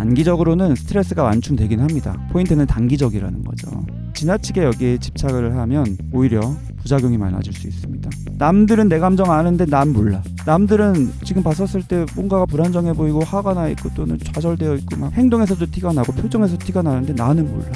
단기적으로는 스트레스가 완충되긴 합니다. 포인트는 단기적이라는 거죠. 지나치게 여기에 집착을 하면 오히려 부작용이 많아질 수 있습니다. 남들은 내 감정 아는데 난 몰라. 남들은 지금 봤었을 때 뭔가가 불안정해 보이고 화가 나 있고 또는 좌절되어 있고 막 행동에서도 티가 나고 표정에서 티가 나는데 나는 몰라.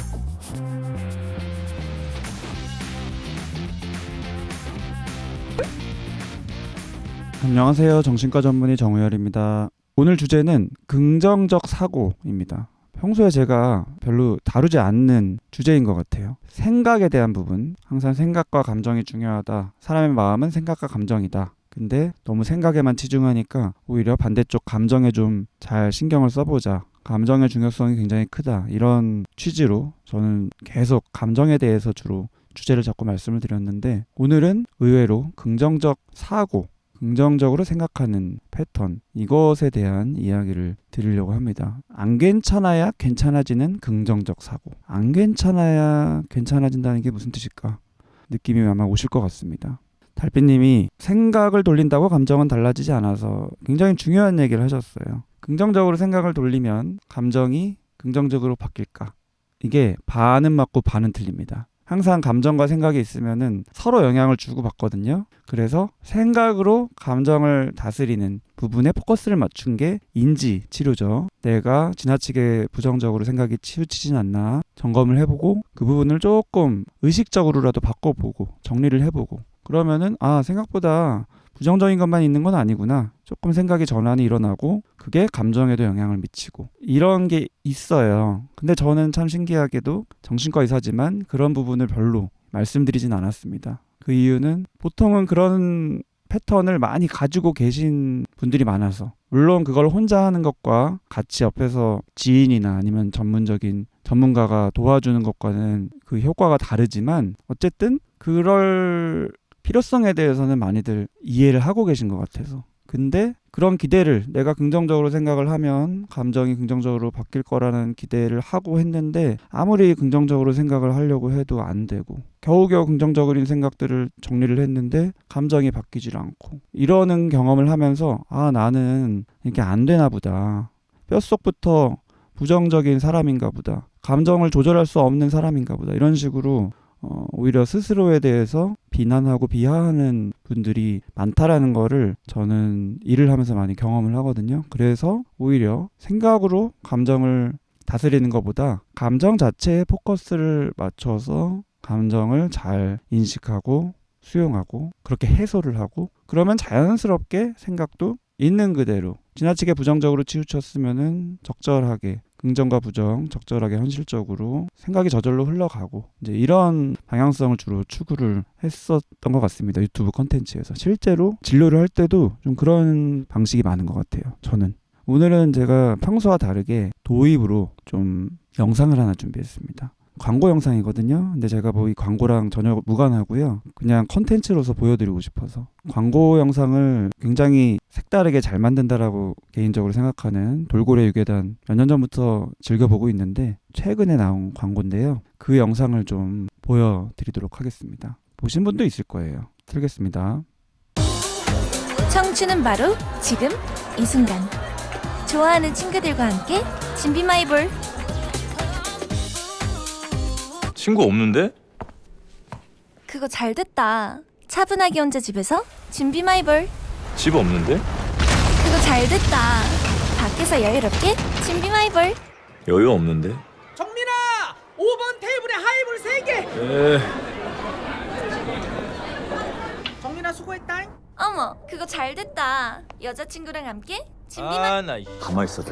안녕하세요. 정신과 전문의 정우열입니다. 오늘 주제는 긍정적 사고입니다. 평소에 제가 별로 다루지 않는 주제인 것 같아요. 생각에 대한 부분. 항상 생각과 감정이 중요하다. 사람의 마음은 생각과 감정이다. 근데 너무 생각에만 치중하니까 오히려 반대쪽 감정에 좀 잘 신경을 써보자. 감정의 중요성이 굉장히 크다. 이런 취지로 저는 계속 감정에 대해서 주로 주제를 잡고 말씀을 드렸는데 오늘은 의외로 긍정적 사고, 긍정적으로 생각하는 패턴 이것에 대한 이야기를 드리려고 합니다. 안 괜찮아야 괜찮아지는 긍정적 사고. 안 괜찮아야 괜찮아진다는 게 무슨 뜻일까? 느낌이 아마 오실 것 같습니다. 달빛님이 생각을 돌린다고 감정은 달라지지 않아서 굉장히 중요한 얘기를 하셨어요. 긍정적으로 생각을 돌리면 감정이 긍정적으로 바뀔까? 이게 반은 맞고 반은 틀립니다. 항상 감정과 생각이 있으면은 서로 영향을 주고 받거든요. 그래서 생각으로 감정을 다스리는 부분에 포커스를 맞춘 게 인지 치료죠. 내가 지나치게 부정적으로 생각이 치우치진 않나 점검을 해보고 그 부분을 조금 의식적으로라도 바꿔보고 정리를 해보고 그러면은 아 생각보다 부정적인 것만 있는 건 아니구나. 조금 생각의 전환이 일어나고 그게 감정에도 영향을 미치고 이런 게 있어요. 근데 저는 참 신기하게도 정신과 의사지만 그런 부분을 별로 말씀드리진 않았습니다. 그 이유는 보통은 그런 패턴을 많이 가지고 계신 분들이 많아서 물론 그걸 혼자 하는 것과 같이 옆에서 지인이나 아니면 전문적인 전문가가 도와주는 것과는 그 효과가 다르지만 어쨌든 그럴 필요성에 대해서는 많이들 이해를 하고 계신 것 같아서. 근데 그런 기대를 내가 긍정적으로 생각을 하면 감정이 긍정적으로 바뀔 거라는 기대를 하고 했는데 아무리 긍정적으로 생각을 하려고 해도 안 되고 겨우겨우 긍정적인 생각들을 정리를 했는데 감정이 바뀌질 않고 이러는 경험을 하면서 아 나는 이게 안 되나 보다. 뼛속부터 부정적인 사람인가 보다. 감정을 조절할 수 없는 사람인가 보다. 이런 식으로 어, 오히려 스스로에 대해서 비난하고 비하하는 분들이 많다라는 거를 저는 일을 하면서 많이 경험을 하거든요. 그래서 오히려 생각으로 감정을 다스리는 것보다 감정 자체에 포커스를 맞춰서 감정을 잘 인식하고 수용하고 그렇게 해소를 하고 그러면 자연스럽게 생각도 있는 그대로 지나치게 부정적으로 치우쳤으면은 적절하게 긍정과 부정 적절하게 현실적으로 생각이 저절로 흘러가고 이제 이런 방향성을 주로 추구를 했었던 것 같습니다 유튜브 컨텐츠에서. 실제로 진료를 할 때도 좀 그런 방식이 많은 것 같아요 저는. 오늘은 제가 평소와 다르게 도입으로 좀 영상을 하나 준비했습니다 광고 영상이거든요. 근데 제가 뭐 이 광고랑 전혀 무관하고요. 그냥 컨텐츠로서 보여드리고 싶어서 광고 영상을 굉장히 색다르게 잘 만든다라고 개인적으로 생각하는 돌고래 유괴단 몇 년 전부터 즐겨보고 있는데 최근에 나온 광고인데요. 그 영상을 좀 보여드리도록 하겠습니다. 보신 분도 있을 거예요. 틀겠습니다. 청춘은 바로 지금 이 순간 좋아하는 친구들과 함께 진비 마이볼 친구 없는데? 그거 잘 됐다 차분하게 혼자 집에서 진비마이볼 집 없는데? 그거 잘 됐다 밖에서 여유롭게 진비마이볼 여유 없는데? 정민아! 5번 테이블에 하이볼 3개! 에 정민아 수고했다 어머 그거 잘 됐다 여자친구랑 함께 진비마이볼 아나 가만 있어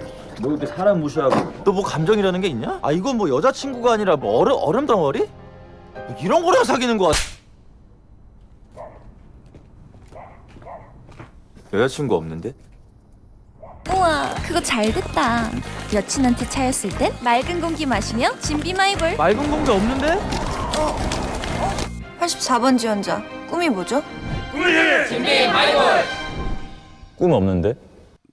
너 이렇게 사람 무시하고 너 뭐 감정이라는 게 있냐? 아 이건 뭐 여자친구가 아니라 뭐 얼음, 얼음 덩어리? 뭐 이런 거랑 사귀는 거야 여자친구 없는데? 우와 그거 잘 됐다 여친한테 차였을 땐 맑은 공기 마시며 진비 마이볼 맑은 공기 없는데? 84번 지원자 꿈이 뭐죠? 꿈 없는데?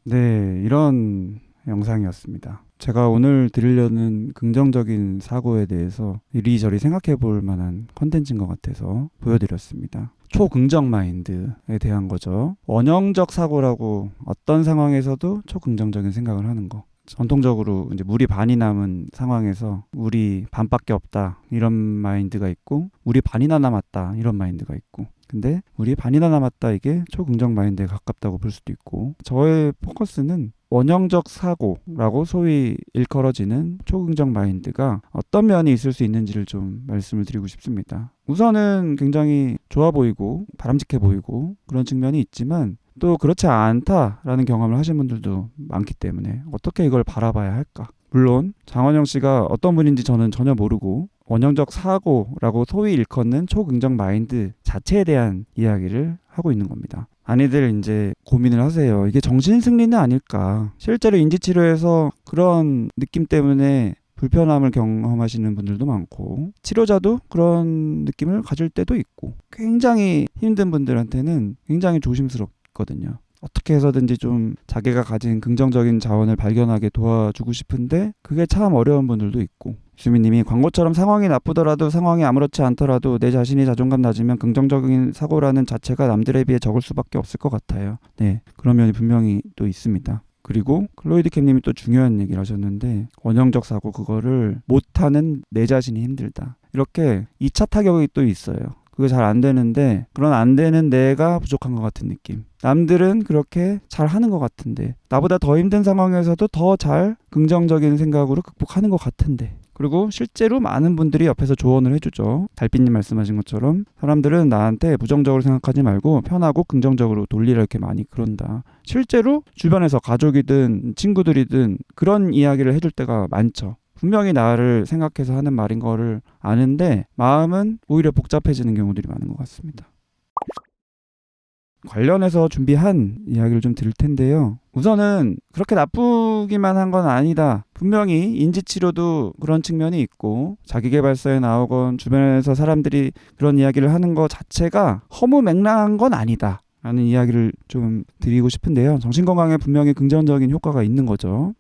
네, 이런 영상이었습니다. 제가 오늘 드리려는 긍정적인 사고에 대해서 이리저리 생각해 볼 만한 컨텐츠인 것 같아서 보여드렸습니다. 초긍정 마인드에 대한 거죠. 원형적 사고라고 어떤 상황에서도 초긍정적인 생각을 하는 거. 전통적으로 이제 물이 반이 남은 상황에서 물이 반밖에 없다 이런 마인드가 있고 물이 반이나 남았다 이런 마인드가 있고 근데 물이 반이나 남았다 이게 초긍정 마인드에 가깝다고 볼 수도 있고 저의 포커스는 원형적 사고라고 소위 일컬어지는 초긍정 마인드가 어떤 면이 있을 수 있는지를 좀 말씀을 드리고 싶습니다. 우선은 굉장히 좋아 보이고 바람직해 보이고 그런 측면이 있지만 또 그렇지 않다라는 경험을 하신 분들도 많기 때문에 어떻게 이걸 바라봐야 할까? 물론 장원영 씨가 어떤 분인지 저는 전혀 모르고 원형적 사고라고 소위 일컫는 초긍정 마인드 자체에 대한 이야기를 하고 있는 겁니다. 많이들 이제 고민을 하세요. 이게 정신 승리는 아닐까? 실제로 인지 치료에서 그런 느낌 때문에 불편함을 경험하시는 분들도 많고 치료자도 그런 느낌을 가질 때도 있고 굉장히 힘든 분들한테는 굉장히 조심스럽거든요. 어떻게 해서든지 좀 자기가 가진 긍정적인 자원을 발견하게 도와주고 싶은데 그게 참 어려운 분들도 있고 수민님이 광고처럼 상황이 나쁘더라도 상황이 아무렇지 않더라도 내 자신이 자존감 낮으면 긍정적인 사고라는 자체가 남들에 비해 적을 수밖에 없을 것 같아요. 네, 그런 면이 분명히 또 있습니다. 그리고 클로이드 캠님이 또 중요한 얘기를 하셨는데 원형적 사고 그거를 못하는 내 자신이 힘들다. 이렇게 2차 타격이 또 있어요. 그게 잘 안 되는데 그런 안 되는 내가 부족한 것 같은 느낌. 남들은 그렇게 잘 하는 것 같은데 나보다 더 힘든 상황에서도 더 잘 긍정적인 생각으로 극복하는 것 같은데 그리고 실제로 많은 분들이 옆에서 조언을 해주죠. 달빛님 말씀하신 것처럼 사람들은 나한테 부정적으로 생각하지 말고 편하고 긍정적으로 돌리라 이렇게 많이 그런다. 실제로 주변에서 가족이든 친구들이든 그런 이야기를 해줄 때가 많죠. 분명히 나를 생각해서 하는 말인 거를 아는데 마음은 오히려 복잡해지는 경우들이 많은 것 같습니다. 관련해서 준비한 이야기를 좀 드릴 텐데요. 우선은 그렇게 나쁘기만 한 건 아니다. 분명히 인지치료도 그런 측면이 있고 자기개발서에 나오건 주변에서 사람들이 그런 이야기를 하는 것 자체가 허무 맹랑한 건 아니다. 라는 이야기를 좀 드리고 싶은데요. 정신건강에 분명히 긍정적인 효과가 있는 거죠.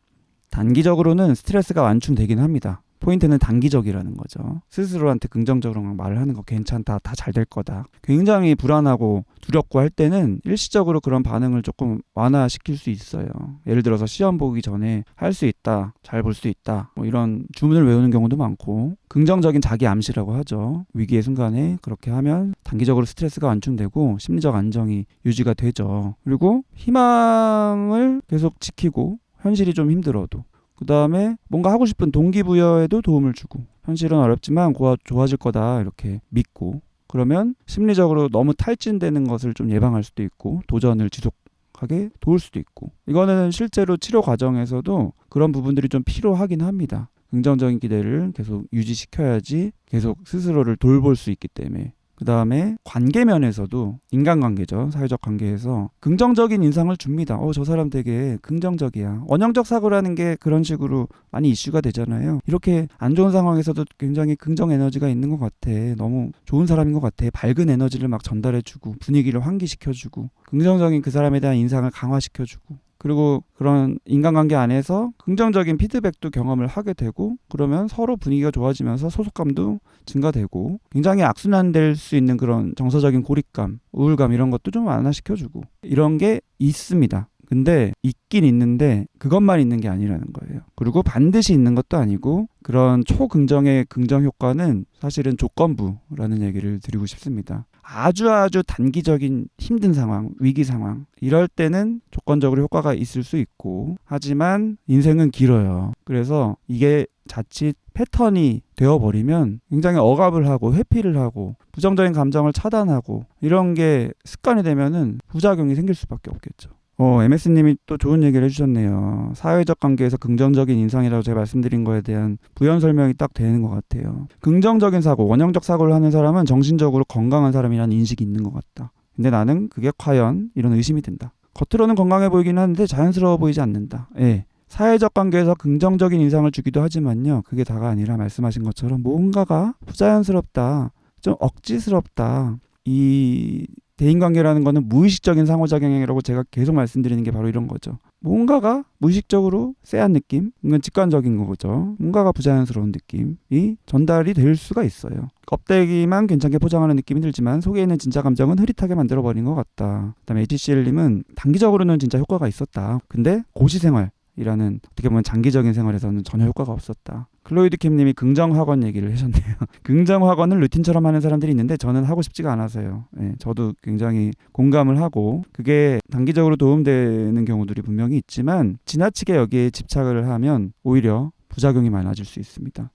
단기적으로는 스트레스가 완충되긴 합니다. 포인트는 단기적이라는 거죠. 스스로한테 긍정적으로 막 말을 하는 거 괜찮다, 다 잘 될 거다. 굉장히 불안하고 두렵고 할 때는 일시적으로 그런 반응을 조금 완화시킬 수 있어요. 예를 들어서 시험 보기 전에 할 수 있다, 잘 볼 수 있다, 뭐 이런 주문을 외우는 경우도 많고 긍정적인 자기 암시라고 하죠. 위기의 순간에 그렇게 하면 단기적으로 스트레스가 완충되고 심리적 안정이 유지가 되죠. 그리고 희망을 계속 지키고 현실이 좀 힘들어도 그 다음에 뭔가 하고 싶은 동기부여에도 도움을 주고 현실은 어렵지만 고아 좋아질 거다 이렇게 믿고 그러면 심리적으로 너무 탈진되는 것을 좀 예방할 수도 있고 도전을 지속하게 도울 수도 있고 이거는 실제로 치료 과정에서도 그런 부분들이 좀 필요하긴 합니다. 긍정적인 기대를 계속 유지시켜야지 계속 스스로를 돌볼 수 있기 때문에 그 다음에 관계 면에서도 인간관계죠. 사회적 관계에서 긍정적인 인상을 줍니다. 어, 저 사람 되게 긍정적이야. 원형적 사고라는 게 그런 식으로 많이 이슈가 되잖아요. 이렇게 안 좋은 상황에서도 굉장히 긍정 에너지가 있는 것 같아. 너무 좋은 사람인 것 같아. 밝은 에너지를 막 전달해주고 분위기를 환기시켜주고 긍정적인 그 사람에 대한 인상을 강화시켜주고 그리고 그런 인간관계 안에서 긍정적인 피드백도 경험을 하게 되고 그러면 서로 분위기가 좋아지면서 소속감도 증가되고 굉장히 악순환될 수 있는 그런 정서적인 고립감, 우울감 이런 것도 좀 완화시켜주고 이런 게 있습니다. 근데 있긴 있는데 그것만 있는 게 아니라는 거예요. 그리고 반드시 있는 것도 아니고 그런 초긍정의 긍정 효과는 사실은 조건부라는 얘기를 드리고 싶습니다. 아주 아주 단기적인 힘든 상황, 위기 상황 이럴 때는 조건적으로 효과가 있을 수 있고 하지만 인생은 길어요. 그래서 이게 자칫 패턴이 되어버리면 굉장히 억압을 하고 회피를 하고 부정적인 감정을 차단하고 이런 게 습관이 되면은 부작용이 생길 수밖에 없겠죠. 어, MS님이 또 좋은 얘기를 해주셨네요. 사회적 관계에서 긍정적인 인상이라고 제가 말씀드린 거에 대한 부연 설명이 딱 되는 것 같아요. 긍정적인 사고, 원형적 사고를 하는 사람은 정신적으로 건강한 사람이라는 인식이 있는 것 같다. 근데 나는 그게 과연 이런 의심이 든다. 겉으로는 건강해 보이긴 하는데 자연스러워 보이지 않는다. 예. 사회적 관계에서 긍정적인 인상을 주기도 하지만요. 그게 다가 아니라 말씀하신 것처럼 뭔가가 부자연스럽다. 좀 억지스럽다. 이 대인관계라는 거는 무의식적인 상호작용이라고 제가 계속 말씀드리는 게 바로 이런 거죠. 뭔가가 무의식적으로 쎄한 느낌, 이건 직관적인 거죠. 뭔가가 부자연스러운 느낌이 전달이 될 수가 있어요. 껍데기만 괜찮게 포장하는 느낌이 들지만 속에 있는 진짜 감정은 흐릿하게 만들어버린 것 같다. 그다음에 HCL님은 단기적으로는 진짜 효과가 있었다. 근데 고시생활 생활이라는 어떻게 보면 장기적인 생활에서는 전혀 효과가 없었다. 클로이드 캠님이 긍정 학원 얘기를 하셨네요. 긍정 학원을 루틴처럼 하는 사람들이 있는데 저는 하고 싶지가 않아서요. 예, 저도 굉장히 공감을 하고 그게 단기적으로 도움되는 경우들이 분명히 있지만 지나치게 여기에 집착을 하면 오히려 부작용이 많아질 수 있습니다.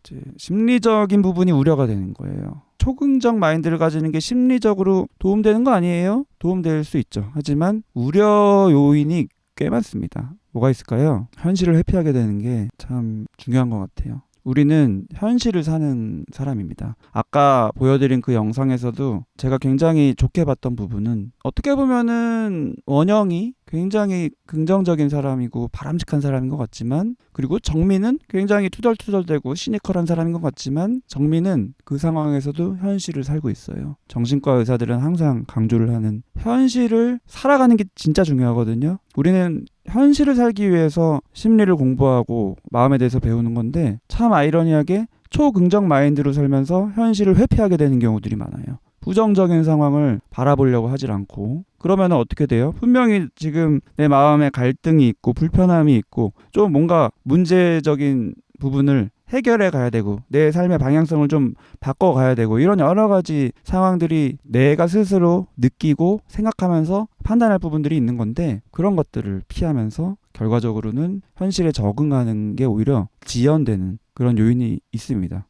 이제 심리적인 부분이 우려가 되는 거예요. 초긍정 마인드를 가지는 게 심리적으로 도움되는 거 아니에요? 도움될 수 있죠. 하지만 우려 요인이 꽤 많습니다. 뭐가 있을까요? 현실을 회피하게 되는 게 참 중요한 것 같아요. 우리는 현실을 사는 사람입니다. 아까 보여드린 그 영상에서도 제가 굉장히 좋게 봤던 부분은 어떻게 보면은 원영이 굉장히 긍정적인 사람이고 바람직한 사람인 것 같지만 그리고 정민은 굉장히 투덜투덜대고 시니컬한 사람인 것 같지만 정민은 그 상황에서도 현실을 살고 있어요. 정신과 의사들은 항상 강조를 하는 현실을 살아가는 게 진짜 중요하거든요. 우리는 현실을 살기 위해서 심리를 공부하고 마음에 대해서 배우는 건데 참 아이러니하게 초긍정 마인드로 살면서 현실을 회피하게 되는 경우들이 많아요. 부정적인 상황을 바라보려고 하질 않고 그러면 어떻게 돼요? 분명히 지금 내 마음에 갈등이 있고 불편함이 있고 좀 뭔가 문제적인 부분을 해결해 가야 되고 내 삶의 방향성을 좀 바꿔 가야 되고 이런 여러 가지 상황들이 내가 스스로 느끼고 생각하면서 판단할 부분들이 있는 건데 그런 것들을 피하면서 결과적으로는 현실에 적응하는 게 오히려 지연되는 그런 요인이 있습니다.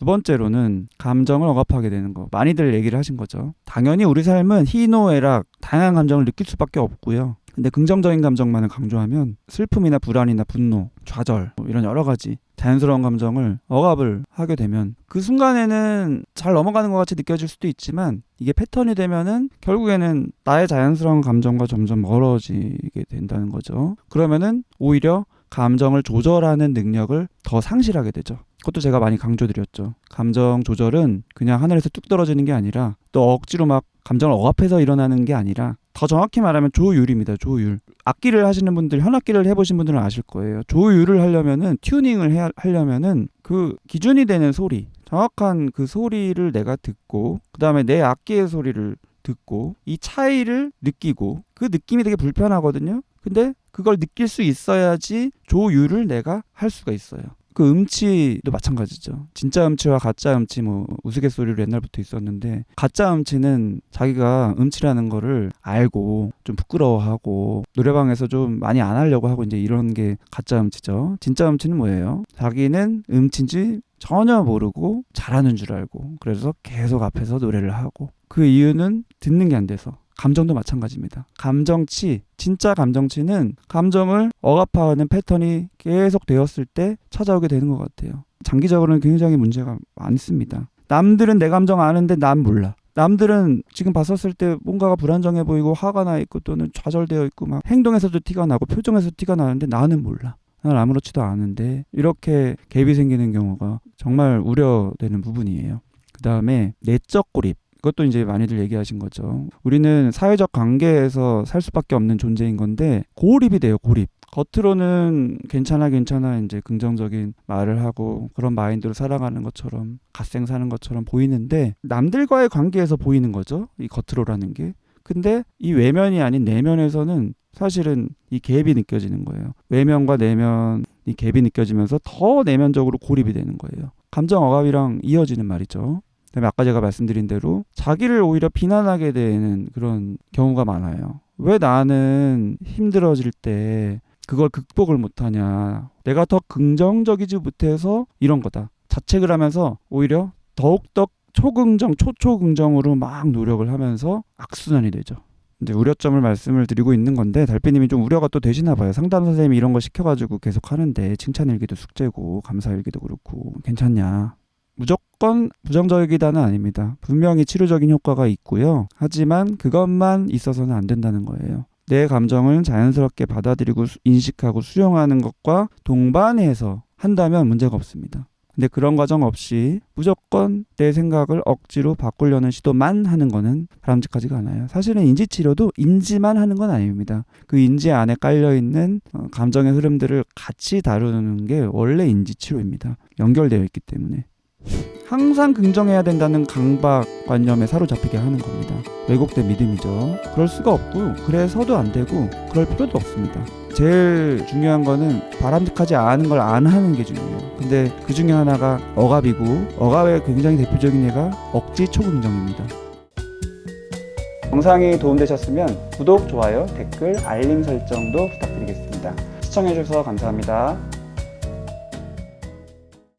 두 번째로는 감정을 억압하게 되는 거. 많이들 얘기를 하신 거죠. 당연히 우리 삶은 희노애락 다양한 감정을 느낄 수밖에 없고요. 근데 긍정적인 감정만을 강조하면 슬픔이나 불안이나 분노, 좌절 뭐 이런 여러 가지 자연스러운 감정을 억압을 하게 되면 그 순간에는 잘 넘어가는 것 같이 느껴질 수도 있지만 이게 패턴이 되면은 결국에는 나의 자연스러운 감정과 점점 멀어지게 된다는 거죠. 그러면은 오히려 감정을 조절하는 능력을 더 상실하게 되죠. 그것도 제가 많이 강조드렸죠. 감정 조절은 그냥 하늘에서 뚝 떨어지는 게 아니라 또 억지로 막 감정을 억압해서 일어나는 게 아니라 더 정확히 말하면 조율입니다. 조율. 악기를 하시는 분들, 현악기를 해보신 분들은 아실 거예요. 조율을 하려면은 튜닝을 해야, 하려면은 그 기준이 되는 소리, 정확한 그 소리를 내가 듣고 그 다음에 내 악기의 소리를 듣고 이 차이를 느끼고 그 느낌이 되게 불편하거든요. 근데 그걸 느낄 수 있어야지 조율을 내가 할 수가 있어요. 그 음치도 마찬가지죠. 진짜 음치와 가짜 음치 뭐 우스갯소리로 옛날부터 있었는데 가짜 음치는 자기가 음치라는 거를 알고 좀 부끄러워하고 노래방에서 좀 많이 안 하려고 하고 이제 이런 게 가짜 음치죠. 진짜 음치는 뭐예요? 자기는 음치인지 전혀 모르고 잘하는 줄 알고 그래서 계속 앞에서 노래를 하고 그 이유는 듣는 게 안 돼서 감정도 마찬가지입니다. 감정치, 진짜 감정치는 감정을 억압하는 패턴이 계속 되었을 때 찾아오게 되는 것 같아요. 장기적으로는 굉장히 문제가 많습니다. 남들은 내 감정 아는데 난 몰라. 남들은 지금 봤었을 때 뭔가가 불안정해 보이고 화가 나 있고 또는 좌절되어 있고 막 행동에서도 티가 나고 표정에서 티가 나는데 나는 몰라. 난 아무렇지도 않은데 이렇게 갭이 생기는 경우가 정말 우려되는 부분이에요. 그 다음에 내적 고립. 그것도 이제 많이들 얘기하신 거죠. 우리는 사회적 관계에서 살 수밖에 없는 존재인 건데 고립이 돼요. 고립. 겉으로는 괜찮아 괜찮아 이제 긍정적인 말을 하고 그런 마인드로 살아가는 것처럼 갓생 사는 것처럼 보이는데 남들과의 관계에서 보이는 거죠. 이 겉으로라는 게. 근데 이 외면이 아닌 내면에서는 사실은 이 갭이 느껴지는 거예요. 외면과 내면 이 갭이 느껴지면서 더 내면적으로 고립이 되는 거예요. 감정 억압이랑 이어지는 말이죠. 그다음에 아까 제가 말씀드린 대로 자기를 오히려 비난하게 되는 그런 경우가 많아요. 왜 나는 힘들어질 때 그걸 극복을 못하냐? 내가 더 긍정적이지 못해서 이런 거다. 자책을 하면서 오히려 더욱더 초긍정, 초초긍정으로 막 노력을 하면서 악순환이 되죠. 이제 우려점을 말씀을 드리고 있는 건데 달빛님이 좀 우려가 또 되시나 봐요. 상담 선생님이 이런 거 시켜가지고 계속 하는데 칭찬 일기도 숙제고 감사 일기도 그렇고 괜찮냐? 무조건 부정적이다는 아닙니다. 분명히 치료적인 효과가 있고요. 하지만 그것만 있어서는 안 된다는 거예요. 내 감정을 자연스럽게 받아들이고 수- 인식하고 수용하는 것과 동반해서 한다면 문제가 없습니다. 근데 그런 과정 없이 무조건 내 생각을 억지로 바꾸려는 시도만 하는 거는 바람직하지가 않아요. 사실은 인지 치료도 인지만 하는 건 아닙니다. 그 인지 안에 깔려 있는 어, 감정의 흐름들을 같이 다루는 게 원래 인지 치료입니다. 연결되어 있기 때문에. 항상 긍정해야 된다는 강박관념에 사로잡히게 하는 겁니다. 왜곡된 믿음이죠. 그럴 수가 없고 그래서도 안 되고 그럴 필요도 없습니다. 제일 중요한 거는 바람직하지 않은 걸 안 하는 게 중요해요. 근데 그 중에 하나가 억압이고 억압의 굉장히 대표적인 예가 억지 초긍정입니다. 영상이 도움되셨으면 구독, 좋아요, 댓글, 알림 설정도 부탁드리겠습니다. 시청해주셔서 감사합니다.